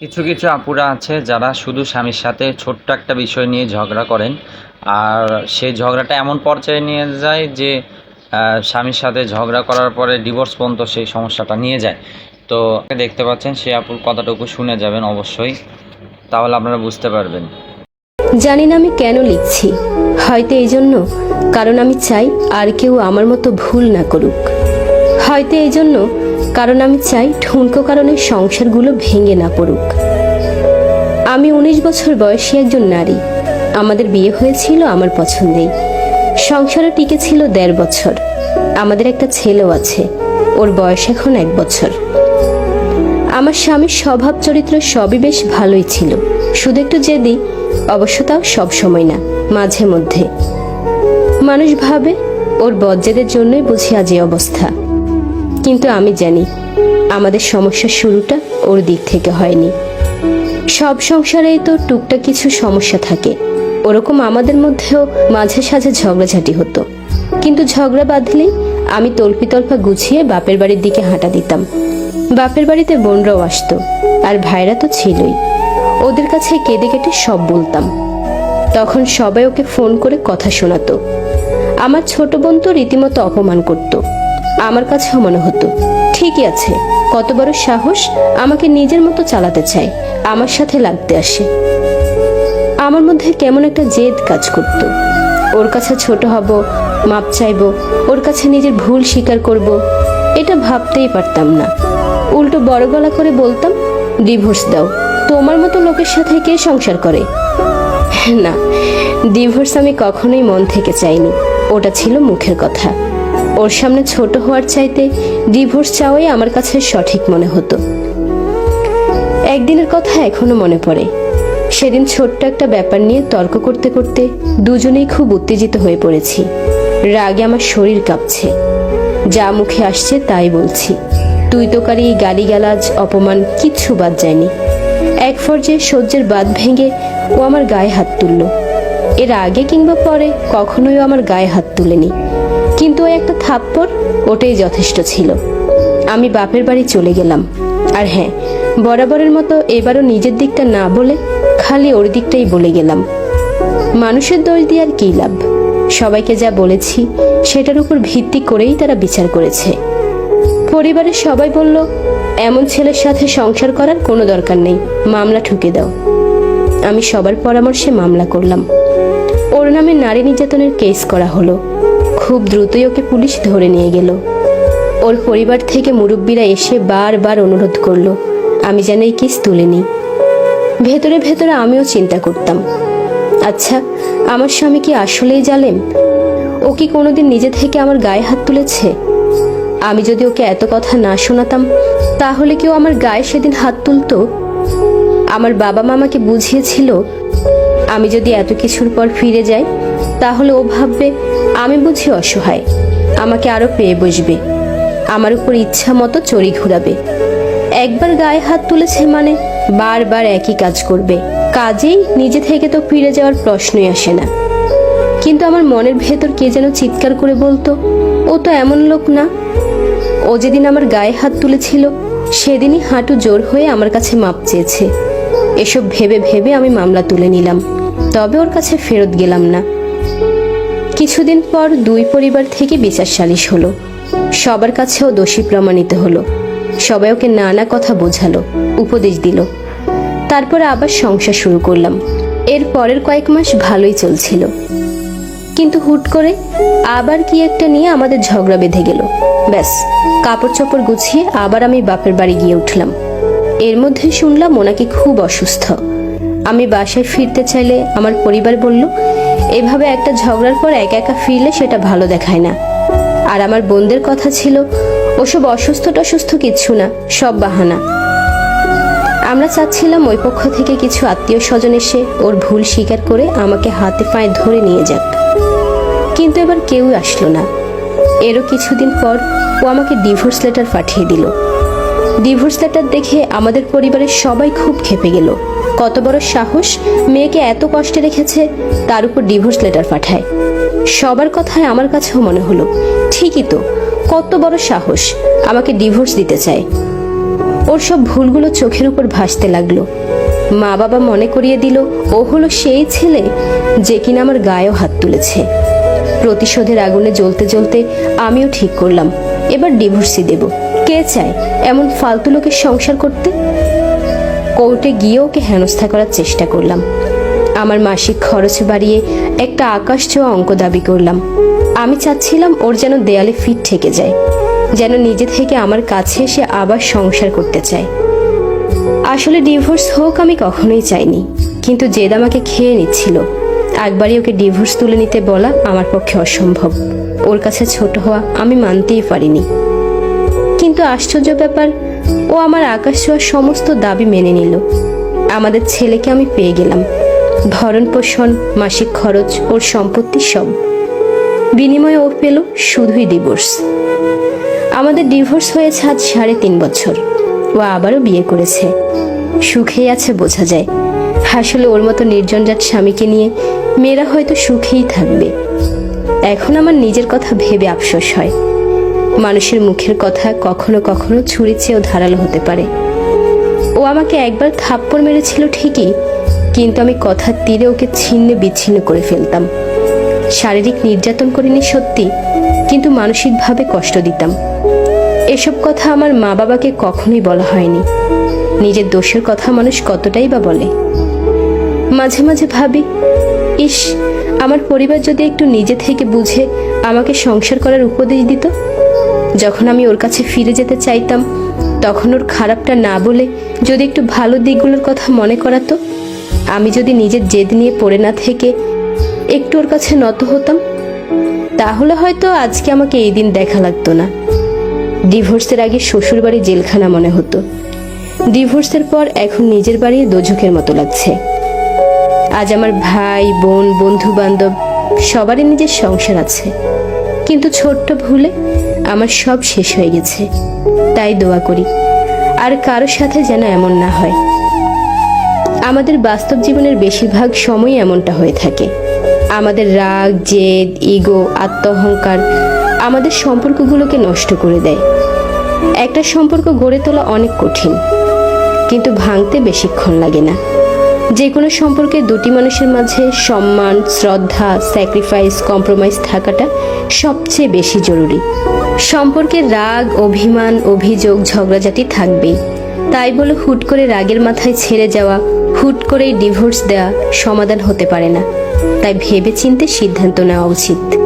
কিছু কিছু আপুরা আছে যারা শুধু স্বামীর সাথে ছোট্ট একটা বিষয় নিয়ে ঝগড়া করেন। আর সেই ঝগড়াটা এমন পর্যায়ে নিয়ে যায় যে স্বামীর সাথে ঝগড়া করার পরে ডিভোর্স পর্যন্ত সেই সমস্যাটা নিয়ে যায়। তো দেখতে পাচ্ছেন সে আপুর কথাটুকু শুনে যাবেন অবশ্যই। তাহলে আপনারা বুঝতে পারবেন। জানি না আমি কেন লিখছি। হয়তো এই জন্য কারণ আমি চাই আর কেউ আমার মতো ভুল না করুক। হয়তো এই জন্য কারণ আমি চাই ঠুনকো কারণে সংসারগুলো ভেঙে না পড়ুক। আমি উনিশ বছর বয়সী একজন নারী। আমাদের বিয়ে হয়েছিল আমার পছন্দেই। সংসারে টিকেছিল দেড় বছর। আমাদের একটা ছেলেও আছে। ওর বয়স এখন এক বছর। আমার স্বামীর স্বভাব চরিত্র সবই বেশ ভালোই ছিল। শুধু একটু জেদি, অবশ্য তাও সব সময় না, মাঝে মধ্যে। মানুষ ভাবে, ওর বজ্জেদের জন্যই বুঝি আজ অবস্থা। কিন্তু আমি জানি, আমাদের সমস্যার শুরুটা ওর দিক থেকে হয়নি। সব সংসারেই তো টুকটাক কিছু সমস্যা থাকে। ওরকম আমাদের মধ্যেও মাঝে সাঝে ঝগড়াঝাটি হতো। কিন্তু ঝগড়া বাঁধলেই আমি তল্পি তল্পা গুছিয়ে বাপের বাড়ির দিকে হাঁটা দিতাম। বাপের বাড়িতে বোনরাও আসতো, আর ভাইরা তো ছিলই। ওদের কাছে কেঁদে কেটে সব বলতাম। তখন সবাই ওকে ফোন করে কথা শোনাতো। আমার ছোট বোন তো রীতিমতো অপমান করত। আমার কাছেও মনে হতো। ঠিকই আছে, কত বড় সাহস আমাকে নিজের মতো চালাতে চায়, আমার সাথে লাগতে আসে। আমার মধ্যে কেমন একটা জেদ কাজ করত। ওর কাছে ছোট হব, মাপ চাইব, ওর কাছে নিজের ভুল স্বীকার করব, এটা ভাবতেই পারতাম না। উল্টো বড় গলা করে বলতাম ডিভোর্স দাও, তোমার মতো লোকের সাথে কে সংসার করে? না ডিভোর্স আমি কখনোই মন থেকে চাইনি, ওটা ছিল মুখের কথা। ওর সামনে ছোট হওয়ার চাইতে ডিভোর্স চাওয়াই আমার কাছে সঠিক মনে হতো। একদিনের কথা এখনও মনে পড়ে। সেদিন ছোট্ট একটা ব্যাপার নিয়ে তর্ক করতে করতে দুজনেই খুব উত্তেজিত হয়ে পড়েছি। রাগে আমার শরীর কাঁপছে। যা মুখে আসছে তাই বলছি। তুই তোকারি গালিগালাজ, অপমান কিচ্ছু বাদ যায়নি। এক পর্যায়ে সহ্যের বাদ ভেঙে ও আমার গায়ে হাত তুলল। এর আগে কিংবা পরে কখনোই আমার গায়ে হাত তুলেনি। কিন্তু ওই একটা থাপ্পড় ওটাই যথেষ্ট ছিল। আমি বাপের বাড়ি চলে গেলাম। আর হ্যাঁ বরাবরের মতো এবারও নিজের দিকটা না বলে খালি ওর দিকটাই বলে গেলাম। মানুষের দোষ দিয়ে আর কী লাভ? সবাইকে যা বলেছি, সেটার উপর ভিত্তি করেই তারা বিচার করেছে। পরিবারের সবাই বলল, এমন ছেলের সাথে সংসার করার কোনো দরকার নেই, মামলা ঠুকে দাও। আমি সবার পরামর্শে মামলা করলাম। ওর নামে নারী নির্যাতনের কেস করা হলো। খুব দ্রুতই ওকে পুলিশ ধরে নিয়ে গেল। ওর পরিবার থেকে মুরব্বীরা এসে বারবার অনুরোধ করল, আমি যেন এই কেস তুলে নিই। ভেতরে ভেতরে আমিও চিন্তা করতাম। আচ্ছা আমার স্বামী কি আসলেই জালেম? ও কি কোনোদিন নিজে থেকে আমার গায়ে হাত তুলেছে? আমি যদি ওকে এত কথা না শোনাতাম, তাহলে কেউ আমার গায়ে সেদিন হাত তুলতো? আমার বাবা মামাকে বুঝিয়েছিল, আমি যদি এত কিছুর পর ফিরে যাই, তাহলে ও ভাববে আমি বুঝি অসহায়। আমাকে আরও পেয়ে বসবে। আমার উপর ইচ্ছা মতো চড়ি ঘুরাবে। একবার গায়ে হাত তুলেছে মানে বারবার একই কাজ করবে। কাজেই নিজে থেকে তো ফিরে যাওয়ার প্রশ্নই আসে না। কিন্তু আমার মনের ভেতর কে যেন চিৎকার করে বলতো, ও তো এমন লোক না? ও যেদিন আমার গায়ে হাত তুলেছিল, সেদিনই হাঁটু জোর হয়ে আমার কাছে মাপ চেয়েছে। এসব ভেবে ভেবে আমি মামলা তুলে নিলাম। তবে ওর কাছে ফেরত গেলাম না। কিছুদিন পর দুই পরিবার থেকে বিচার সালিশ হলো। সবার কাছেও দোষী প্রমাণিত হলো। সবাই ওকে নানা কথা বোঝালো, উপদেশ দিল। তারপরে আবার সংসার শুরু করলাম। এর পরের কয়েক মাস ভালোই চলছিল। কিন্তু হুট করে আবার কি একটা নিয়ে আমাদের ঝগড়া বেঁধে গেল। ব্যাস কাপড় চোপড় গুছিয়ে আবার আমি বাপের বাড়ি গিয়ে উঠলাম। এর মধ্যে শুনলাম ওনাকে খুব অসুস্থ। আমি বাসায় ফিরতে চাইলে আমার পরিবার বলল এভাবে একটা ঝগড়ার পর একা একা ফিরলে সেটা ভালো দেখায় না। আর আমার বোনদের কথা ছিল, ওসব অসুস্থ টসুস্থ কিচ্ছু না, সব বাহানা। আমরা চাচ্ছিলাম ওই পক্ষ থেকে কিছু আত্মীয় স্বজন এসে ওর ভুল স্বীকার করে আমাকে হাতে পায়ে ধরে নিয়ে যাক। কিন্তু এবার কেউই আসলো না। এরও কিছুদিন পর ও আমাকে ডিভোর্স লেটার পাঠিয়ে দিল। ডিভোর্স লেটার দেখে আমাদের পরিবারের সবাই খুব খেপে গেল। কত বড় সাহস? মেয়েকে এত কষ্টে রেখেছে, তার উপর ডিভোর্স লেটার পাঠায়। সবার কথায় আমার কাছেও মনে হলো, ঠিকই তো, কত বড় সাহস, আমাকে ডিভোর্স দিতে চায়। ওর সব ভুলগুলো চোখের উপর ভাসতে লাগল। মা বাবা মনে করিয়ে দিল, ও হলো সেই ছেলে যে কিনা আমার গায়েও হাত তুলেছে। প্রতিশোধের আগুনে জ্বলতে জ্বলতে আমিও ঠিক করলাম, এবার ডিভোর্সই দেব। কে চায় এমন ফালতু লোকের সংসার করতে? কোর্টে গিয়ে ওকে হেনস্থা করার চেষ্টা করলাম। আমার মাসিক খরচ বাড়িয়ে একটা আকাশ ছোঁয়া অঙ্ক দাবি করলাম। আমি চাচ্ছিলাম ওর যেন দেয়ালে ফিট থেকে যায়, যেন নিজে থেকে আমার কাছে এসে আবার সংসার করতে চায়। আসলে ডিভোর্স হোক আমি কখনোই চাইনি, কিন্তু জেদ আমাকে খেয়ে নিচ্ছিল। একবারই ওকে ডিভোর্স তুলে নিতে বলা আমার পক্ষে অসম্ভব। ওর কাছে ছোট হওয়া আমি মানতেই পারিনি। কিন্তু আশ্চর্য ব্যাপার ও আমার আকাশ ছোঁয়ার সমস্ত দাবি মেনে নিল। আমাদের ছেলেকে আমি পেয়ে গেলাম। ভরণ পোষণ, মাসিক খরচ, ওর সম্পত্তি সব। বিনিময়ে ও পেল শুধুই ডিভোর্স আমাদের ডিভোর্স হয়েছে আজ সাড়ে তিন বছর। ও আবারও বিয়ে করেছে। সুখেই আছে বোঝা যায়। আসলে ওর মতো নির্জনজাত স্বামীকে নিয়ে মেয়েরা হয়তো সুখেই থাকবে। এখন আমার নিজের কথা ভেবে আফসোস হয়। মানুষের মুখের কথা কখনো কখনো ছুরি চেয়েও ধারালো হতে পারে। ও আমাকে একবার থাপ্পড় মেরেছিল ঠিকই, কিন্তু আমি কথার তীরে ওকে ছিন্ন বিচ্ছিন্ন করে ফেলতাম। শারীরিক নির্যাতন করিনি সত্যি, কিন্তু মানসিকভাবে কষ্ট দিতাম। এসব কথা আমার মা বাবাকে কখনোই বলা হয়নি। নিজের দোষের কথা মানুষ কতটাই বা বলে। মাঝে মাঝে ভাবি, ইস, আমার পরিবার যদি একটু নিজে থেকে বুঝে আমাকে সংসার করার উপদেশ দিত যখন আমি ওর কাছে ফিরে যেতে চাইতাম, তখন ওর খারাপটা না বলে যদি একটু ভালো দিকগুলোর কথা মনে করাতো, আমি যদি নিজের জেদ নিয়ে পড়ে না থেকে একটু ওর কাছে নত হতাম, তাহলে হয়তো আজকে আমাকে এই দিন দেখা লাগতো না। ডিভোর্সের আগে শ্বশুর বাড়ি জেলখানা মনে হতো। ডিভোর্সের পর এখন নিজের বাড়ি দোঝকের মতো লাগছে। আজ আমার ভাই, বোন বন্ধু বান্ধব সবারই নিজের সংসার আছে। কিন্তু ছোট্ট ভুলে আমার সব শেষ হয়ে গেছে। তাই দোয়া করি। আর কারোর সাথে যেন এমন না হয়। আমাদের বাস্তব জীবনের বেশিরভাগ সময় এমনটা হয়ে থাকে। আমাদের রাগ, জেদ, ইগো আত্মঅহংকার আমাদের সম্পর্কগুলোকে নষ্ট করে দেয়। একটা সম্পর্ক গড়ে তোলা অনেক কঠিন, কিন্তু ভাঙতে বেশিক্ষণ লাগে না। যে কোনো সম্পর্কে দুটি মানুষের মাঝে সম্মান, শ্রদ্ধা স্যাক্রিফাইস কম্প্রোমাইজ থাকাটা সবচেয়ে বেশি জরুরি। সম্পর্কে রাগ, অভিমান, অভিযোগ, ঝগড়াঝাটি থাকবেই। তাই বলে হুট করে রাগের মাথায় ছেড়ে যাওয়া, হুট করেই ডিভোর্স দেওয়া সমাধান হতে পারে না। তাই ভেবে চিনতে সিদ্ধান্ত নেওয়া উচিত।